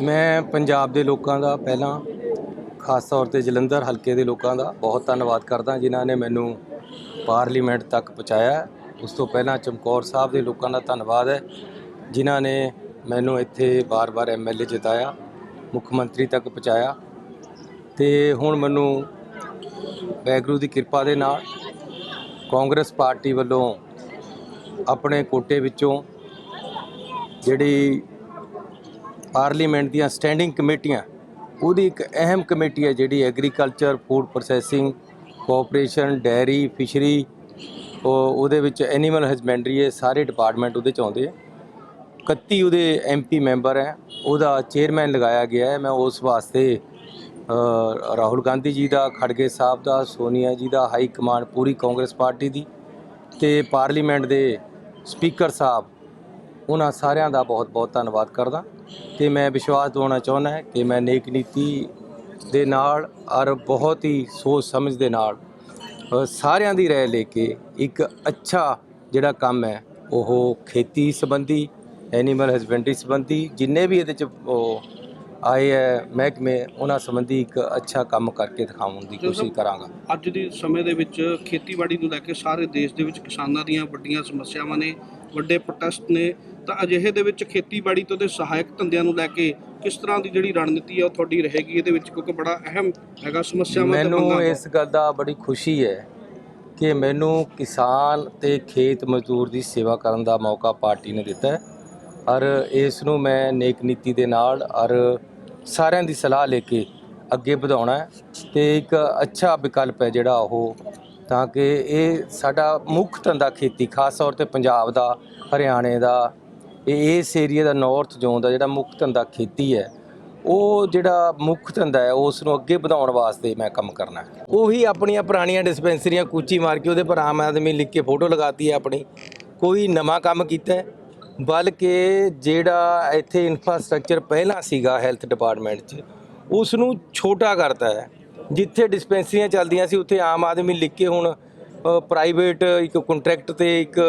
ਮੈਂ ਪੰਜਾਬ ਦੇ ਲੋਕਾਂ ਦਾ ਪਹਿਲਾਂ, ਖਾਸ ਤੌਰ ਤੇ ਜਲੰਧਰ ਹਲਕੇ ਦੇ ਲੋਕਾਂ ਦਾ ਬਹੁਤ ਧੰਨਵਾਦ ਕਰਦਾ, ਜਿਨ੍ਹਾਂ ਨੇ ਮੈਨੂੰ ਪਾਰਲੀਮੈਂਟ ਤੱਕ ਪਹੁੰਚਾਇਆ। ਉਸ ਤੋਂ ਪਹਿਲਾਂ ਚਮਕੌਰ ਸਾਹਿਬ ਦੇ ਲੋਕਾਂ ਦਾ ਧੰਨਵਾਦ ਹੈ, ਜਿਨ੍ਹਾਂ ਨੇ ਮੈਨੂੰ ਇੱਥੇ ਬਾਰ-ਬਾਰ ਐਮਐਲਏ ਜਿਤਾਇਆ, ਮੁੱਖ ਮੰਤਰੀ ਤੱਕ ਪਹੁੰਚਾਇਆ। ਤੇ ਹੁਣ ਮੈਨੂੰ ਵੈਗਰੂ ਦੀ ਕਿਰਪਾ ਦੇ ਨਾਲ ਕਾਂਗਰਸ ਪਾਰਟੀ ਵੱਲੋਂ ਆਪਣੇ ਕੋਟੇ ਵਿੱਚੋਂ ਜਿਹੜੀ ਪਾਰਲੀਮੈਂਟ ਦੀਆਂ ਸਟੈਂਡਿੰਗ ਕਮੇਟੀਆਂ, ਉਹਦੀ ਇੱਕ ਅਹਿਮ ਕਮੇਟੀ ਹੈ ਜਿਹੜੀ agriculture food processing cooperation dairy fishery ਉਹਦੇ ਵਿੱਚ ਐਨੀਮਲ ਹਸਬੈਂਡਰੀ ਇਹ ਸਾਰੇ ਡਿਪਾਰਟਮੈਂਟ ਉਹਦੇ ਚ ਆਉਂਦੇ ਆ। 31 ਉਹਦੇ ਐਮਪੀ ਮੈਂਬਰ ਹੈ, ਉਹਦਾ ਚੇਅਰਮੈਨ ਲਗਾਇਆ ਗਿਆ ਹੈ। ਮੈਂ ਉਸ ਵਾਸਤੇ ਰਾਹੁਲ ਗਾਂਧੀ ਜੀ ਦਾ, ਖੜਗੇ ਸਾਹਿਬ ਦਾ, ਸੋਨੀਆ ਜੀ ਦਾ ਹਾਈ ਕਮਾਂਡ ਪੂਰੀ ਕਾਂਗਰਸ ਪਾਰਟੀ ਦੀ ਤੇ ਪਾਰਲੀਮੈਂਟ ਦੇ ਸਪੀਕਰ ਸਾਹਿਬ ਉਹਨਾਂ ਸਾਰਿਆਂ ਦਾ ਬਹੁਤ-ਬਹੁਤ ਧੰਨਵਾਦ ਕਰਦਾ ਤੇ ਮੈਂ ਵਿਸ਼ਵਾਸ ਦਿਵਾਉਣਾ ਚਾਹੁੰਦਾ ਹਾਂ ਕਿ ਮੈਂ ਨੇਕ ਨੀਤੀ ਦੇ ਨਾਲ ਔਰ ਬਹੁਤ ਹੀ ਸੋਚ ਸਮਝ ਦੇ ਨਾਲ ਸਾਰਿਆਂ ਦੀ ਰਾਏ ਲੈ ਕੇ ਇੱਕ ਅੱਛਾ ਜਿਹੜਾ ਕੰਮ ਹੈ ਉਹ ਖੇਤੀ ਸੰਬੰਧੀ ਐਨੀਮਲ ਹਸਬੈਂਡਰੀ ਸੰਬੰਧੀ ਜਿੰਨੇ ਵੀ ਇਹਦੇ ਚ ਆਏ ਹੈ ਮਹਿਕਮੇ ਉਹਨਾਂ ਸੰਬੰਧੀ ਇੱਕ ਅੱਛਾ ਕੰਮ ਕਰਕੇ ਦਿਖਾਉਣ ਦੀ ਕੋਸ਼ਿਸ਼ ਕਰਾਂਗਾ। ਅੱਜ ਦੇ ਸਮੇਂ ਦੇ ਵਿੱਚ ਖੇਤੀਬਾੜੀ ਨੂੰ ਲੈ ਕੇ ਸਾਰੇ ਦੇਸ਼ ਦੇ ਵਿੱਚ ਕਿਸਾਨਾਂ ਦੀਆਂ ਵੱਡੀਆਂ ਸਮੱਸਿਆਵਾਂ ਨੇ ਵੱਡੇ ਪ੍ਰੋਟੈਸਟ ਨੇ ਤਾਂ ਅਜਿਹੇ ਦੇ ਵਿੱਚ ਖੇਤੀਬਾੜੀ ਤੋਂ ਤੇ ਸਹਾਇਕ ਧੰਦਿਆਂ ਨੂੰ ਲੈ ਕੇ ਕਿਸ ਤਰ੍ਹਾਂ ਦੀ ਜਿਹੜੀ ਰਣਨੀਤੀ ਹੈ ਉਹ ਤੁਹਾਡੀ ਰਹੇਗੀ ਇਹਦੇ ਵਿੱਚ ਕਿਉਂਕਿ ਬੜਾ ਅਹਿਮ ਹੈਗਾ ਸਮੱਸਿਆਵਾਂ ਤੇ ਮੈਨੂੰ ਦਾ। ਇਸ ਗੱਲ ਦਾ ਬੜੀ ਖੁਸ਼ੀ ਹੈ ਕਿ ਮੈਨੂੰ ਕਿਸਾਨ ਤੇ ਖੇਤ ਮਜ਼ਦੂਰ ਦੀ ਸੇਵਾ ਕਰਨ ਦਾ ਮੌਕਾ ਪਾਰਟੀ ਨੇ ਦਿੱਤਾ ਹੈ ਔਰ ਇਸ ਨੂੰ ਮੈਂ ਨੇਕ ਨੀਤੀ ਦੇ ਨਾਲ ਔਰ ਸਾਰਿਆਂ ਦੀ ਸਲਾਹ ਲੈ ਕੇ ਅੱਗੇ ਵਧਾਉਣਾ ਹੈ ਤੇ ਇੱਕ ਅੱਛਾ ਵਿਕਲਪ ਹੈ ਜਿਹੜਾ ਉਹ ਤਾਂ ਕਿ ਇਹ ਸਾਡਾ ਮੁੱਖ ਧੰਦਾ ਖੇਤੀ ਖਾਸ ਤੌਰ ਤੇ ਪੰਜਾਬ ਦਾ ਹਰਿਆਣੇ ਦਾ ਇਹ ਇਸ ਏਰੀਆ ਦਾ ਨਾਰਥ ਜ਼ੋਨ ਦਾ ਜਿਹੜਾ ਮੁੱਖ ਧੰਦਾ ਖੇਤੀ ਹੈ, ਉਹ ਜਿਹੜਾ ਮੁੱਖ ਧੰਦਾ ਹੈ, ਉਸ ਨੂੰ ਅੱਗੇ ਵਧਾਉਣ ਵਾਸਤੇ ਮੈਂ ਕੰਮ ਕਰਨਾ ਹੈ। ਉਹੀ ਆਪਣੀਆਂ ਪੁਰਾਣੀਆਂ ਡਿਸਪੈਂਸਰੀਆਂ ਕੂਚੀ ਮਾਰ ਕੇ ਉਹਦੇ ਪਰ ਆਮ ਆਦਮੀ ਲਿਖ ਕੇ ਫੋਟੋ ਲਗਾਤੀ ਹੈ ਆਪਣੀ। ਕੋਈ ਨਵਾਂ ਕੰਮ ਕੀਤਾ ਬਲਕਿ ਜਿਹੜਾ ਇੱਥੇ ਇਨਫਰਾਸਟ੍ਰਕਚਰ ਪਹਿਲਾਂ ਸੀਗਾ ਹੈਲਥ ਡਿਪਾਰਟਮੈਂਟ 'ਚ ਉਸ ਨੂੰ ਛੋਟਾ ਕਰਤਾ ਹੈ। ਜਿੱਥੇ ਡਿਸਪੈਂਸਰੀਆਂ ਚੱਲਦੀਆਂ ਸੀ, ਉੱਥੇ ਆਮ ਆਦਮੀ ਲਿਖ ਕੇ ਹੁਣ ਪ੍ਰਾਈਵੇਟ ਇੱਕ ਕੰਟਰੈਕਟ ਤੇ ਇੱਕ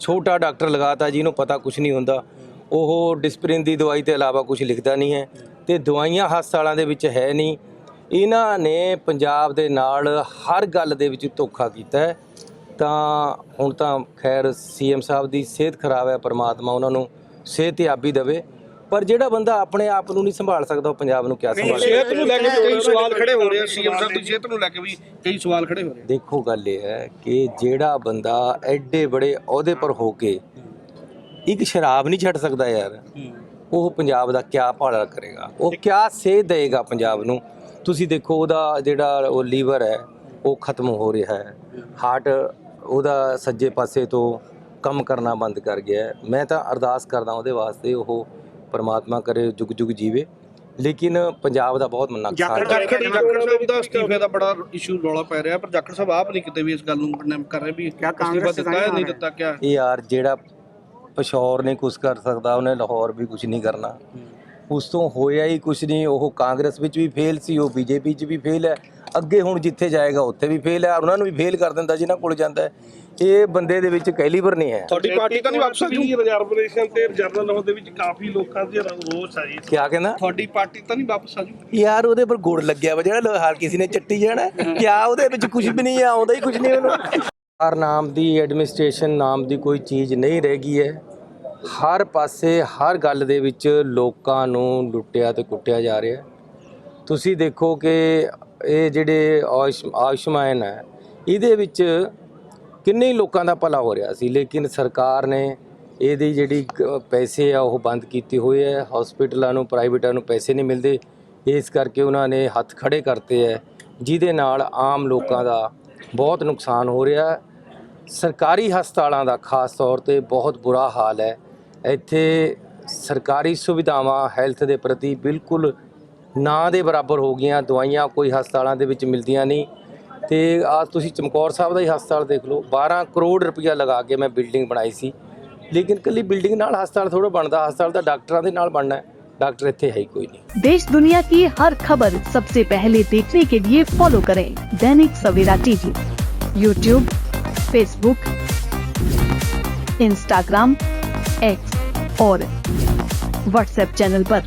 ਛੋਟਾ ਡਾਕਟਰ ਲਗਾਤਾ ਜਿਹਨੂੰ ਪਤਾ ਕੁਝ ਨਹੀਂ ਹੁੰਦਾ। ਉਹ ਡਿਸਪਲਿਨ ਦੀ ਦਵਾਈ ਤੋਂ ਇਲਾਵਾ ਕੁਝ ਲਿਖਦਾ ਨਹੀਂ ਹੈ ਤੇ ਦਵਾਈਆਂ ਹਸਪਤਾਲਾਂ ਦੇ ਵਿੱਚ ਹੈ ਨਹੀਂ। ਇਹਨਾਂ ਨੇ ਪੰਜਾਬ ਦੇ ਨਾਲ ਹਰ ਗੱਲ ਦੇ ਵਿੱਚ ਧੋਖਾ ਕੀਤਾ ਹੈ। ਤਾਂ ਹੁਣ ਤਾਂ ਖੈਰ ਸੀਐਮ ਸਾਹਿਬ ਦੀ ਸਿਹਤ ਖਰਾਬ ਹੈ, ਪਰਮਾਤਮਾ ਉਹਨਾਂ ਨੂੰ ਸਿਹਤਯਾਬੀ ਦੇਵੇ। ਪਰ ਜਿਹੜਾ ਬੰਦਾ ਆਪਣੇ ਆਪ ਨੂੰ ਨਹੀਂ ਸੰਭਾਲ ਸਕਦਾ ਉਹ ਪੰਜਾਬ ਨੂੰ ਕਿਆ ਸੰਭਾਲ ਸਿਹਤ ਨੂੰ ਲੈ ਕੇ ਵੀ ਕਈ ਸਵਾਲ ਖੜੇ ਹੋ ਰਹੇ ਆ ਸੀਐਮ ਸਾਹਿਬ ਦੀ ਸਿਹਤ ਨੂੰ ਲੈ ਕੇ ਵੀ ਕਈ ਸਵਾਲ ਖੜੇ ਹੋ ਰਹੇ ਆ। ਦੇਖੋ ਗੱਲ ਇਹ ਹੈ ਕਿ ਜਿਹੜਾ ਬੰਦਾ ਐਡੇ ਬੜੇ ਅਹੁਦੇ ਪਰ ਹੋ ਕੇ ਇੱਕ ਸ਼ਰਾਬ ਨਹੀਂ ਛੱਡ ਸਕਦਾ ਯਾਰ ਉਹ ਪੰਜਾਬ ਦਾ ਕਿਆ ਭਾੜਾ ਕਰੇਗਾ? ਉਹ ਕਿਆ ਸੇਧ ਦੇਗਾ ਪੰਜਾਬ ਨੂੰ? ਤੁਸੀਂ ਦੇਖੋ ਉਹਦਾ ਜਿਹੜਾ ਉਹ ਲੀਵਰ ਹੈ ਉਹ ਖਤਮ ਹੋ ਰਿਹਾ ਹੈ। ਹਾਰਟ ਉਹਦਾ ਸੱਜੇ ਪਾਸੇ ਤੋਂ ਕੰਮ ਕਰਨਾ ਬੰਦ ਕਰ ਗਿਆ ਮੈਂ ਤਾਂ ਅਰਦਾਸ ਕਰਦਾ ਉਹਦੇ ਵਾਸਤੇ ਉਹ ਪਰਮਾਤਮਾ ਕਰੇ ਜੁਗ ਜੁਗ ਜੀਵੇ। ਲੇਕਿਨ ਪੰਜਾਬ ਦਾ ਬਹੁਤ ਨੁਕਸਾਨ ਹੈ ਜਾਖੜ ਜਾਖੜ ਸਾਹਿਬ ਦਾ ਅਸਤੀਫੇ ਦਾ ਬੜਾ ਇਸ਼ੂ ਰੌਲਾ ਪੈ ਰਿਹਾ ਪਰ ਜਾਖੜ ਸਾਹਿਬ ਆਪ ਨਹੀਂ ਕਿਤੇ ਵੀ ਇਸ ਗੱਲ ਨੂੰ ਕੰਡੈਮ ਕਰ ਰਹੇ ਵੀ ਅਸਤੀਫਾ ਦਿੱਤਾ ਹੈ ਨਹੀਂ ਦਿੱਤਾ ਕਿਆ? ਇਹ ਯਾਰ ਜਿਹੜਾ ਪਸ਼ੌਰ ਨੇ ਕੁਝ ਕਰ ਸਕਦਾ ਉਹਨੇ ਲਾਹੌਰ ਵੀ ਕੁਝ ਨਹੀਂ ਕਰਨਾ। ਉਸ ਤੋਂ ਹੋਇਆ ਹੀ ਕੁਝ ਨਹੀਂ ਉਹ ਕਾਂਗਰਸ ਵਿੱਚ ਵੀ ਫੇਲ ਸੀ ਉਹ ਬੀਜੇਪੀ 'ਚ ਵੀ ਫੇਲ ਹੈ। ਅੱਗੇ ਹੁਣ ਜਿੱਥੇ ਜਾਏਗਾ ਉੱਥੇ ਵੀ ਫੇਲ ਹੈ ਉਹਨਾਂ ਨੂੰ ਵੀ ਫੇਲ ਕਰ ਦਿੰਦਾ ਜਿਨ੍ਹਾਂ ਕੋਲ ਜਾਂਦਾ ਹੈ। ਇਹ ਬੰਦੇ ਦੇ ਵਿੱਚ ਕੈਲੀਬਰ ਨਹੀਂ ਹੈ। ਤੁਹਾਡੀ ਪਾਰਟੀ ਤਾਂ ਨਹੀਂ ਵਾਪਸ ਆ ਜੂ? ਰਿਜ਼ਰਵੇਸ਼ਨ ਤੇ ਜਰਨਲ ਹਾਲ ਦੇ ਵਿੱਚ ਕਾਫੀ ਲੋਕਾਂ ਦੇ ਰੋਸ ਆ ਜੀ ਕਿਆ ਕਹਿੰਦਾ? ਤੁਹਾਡੀ ਪਾਰਟੀ ਤਾਂ ਨਹੀਂ ਵਾਪਸ ਆ ਜੂ? ਯਾਰ ਉਹਦੇ ਪਰ ਗੁੜ ਲੱਗਿਆ ਵਾ ਜਿਹੜਾ ਹਰ ਕਿਸੇ ਨੇ ਚੱਟੀ ਜਾਣਾ। ਹੈ। ਕਿਆ ਉਹਦੇ ਵਿੱਚ ਕੁਝ ਵੀ ਨਹੀਂ ਆਉਂਦਾ ਹੀ ਕੁਝ ਨਹੀਂ ਉਹਨੂੰ। ਹਰ ਨਾਮ ਦੀ ਐਡਮਿਨਿਸਟ੍ਰੇਸ਼ਨ ਨਾਮ ਦੀ ਕੋਈ ਚੀਜ਼ ਨਹੀਂ ਰਹਿ ਗਈ ਹੈ। ਹਰ ਪਾਸੇ ਹਰ ਗੱਲ ਦੇ ਵਿੱਚ ਲੋਕਾਂ ਨੂੰ ਲੁੱਟਿਆ ਤੇ ਕੁੱਟਿਆ ਜਾ ਰਿਹਾ। ਹੈ ਤੁਸੀਂ ਦੇਖੋ ਕਿ ਇਹ ਜਿਹੜੇ ਆਯੁਸ਼ ਆਯੁਸ਼ਮਾਨ ਹੈ ਇਹਦੇ ਵਿੱਚ ਕਿੰਨੇ ਹੀ ਲੋਕਾਂ ਦਾ ਭਲਾ ਹੋ ਰਿਹਾ ਸੀ, ਲੇਕਿਨ ਸਰਕਾਰ ਨੇ ਇਹਦੀ ਜਿਹੜੀ ਪੈਸੇ ਆ ਉਹ ਬੰਦ ਕੀਤੇ ਹੋਏ ਹੈ ਹਸਪੀਟਲਾਂ ਨੂੰ ਪ੍ਰਾਈਵੇਟਾਂ ਨੂੰ ਪੈਸੇ ਨਹੀਂ ਮਿਲਦੇ। ਇਸ ਕਰਕੇ ਉਹਨਾਂ ਨੇ ਹੱਥ ਖੜੇ ਕਰਤੇ ਹੈ ਜਿਹਦੇ ਨਾਲ ਆਮ ਲੋਕਾਂ ਦਾ ਬਹੁਤ ਨੁਕਸਾਨ ਹੋ ਰਿਹਾ। ਸਰਕਾਰੀ ਹਸਪਤਾਲਾਂ ਦਾ ਖਾਸ ਤੌਰ ਤੇ ਬਹੁਤ ਬੁਰਾ ਹਾਲ ਹੈ। ਇੱਥੇ ਸਰਕਾਰੀ ਸੁਵਿਧਾਵਾਂ ਹੈਲਥ ਦੇ ਪ੍ਰਤੀ ਬਿਲਕੁਲ ਨਾ ਦੇ ਬਰਾਬਰ ਹੋ ਗਈਆਂ, ਦਵਾਈਆਂ ਕੋਈ ਹਸਪਤਾਲਾਂ ਦੇ ਵਿੱਚ ਮਿਲਦੀਆਂ ਨਹੀਂ। ਤੇ ਆ ਤੁਸੀਂ ਚਮਕੌਰ ਸਾਹਿਬ ਦਾ ਹੀ ਹਸਪਤਾਲ ਦੇਖ ਲਓ 12 ਕਰੋੜ ਰੁਪਇਆ ਲਗਾ ਕੇ ਮੈਂ ਬਿਲਡਿੰਗ ਬਣਾਈ ਸੀ ਲੇਕਿਨ ਕੱਲੀ ਬਿਲਡਿੰਗ ਨਾਲ ਹਸਪਤਾਲ ਥੋੜਾ ਬਣਦਾ ਹਸਪਤਾਲ ਤਾਂ ਡਾਕਟਰਾਂ ਦੇ ਨਾਲ ਬਣਨਾ ਹੈ डॉक्टर इतने है ही कोई नहीं देश दुनिया की हर खबर सबसे पहले देखने के लिए फॉलो करें Dainik Savera TV YouTube Facebook Instagram X और व्हाट्सएप चैनल पर।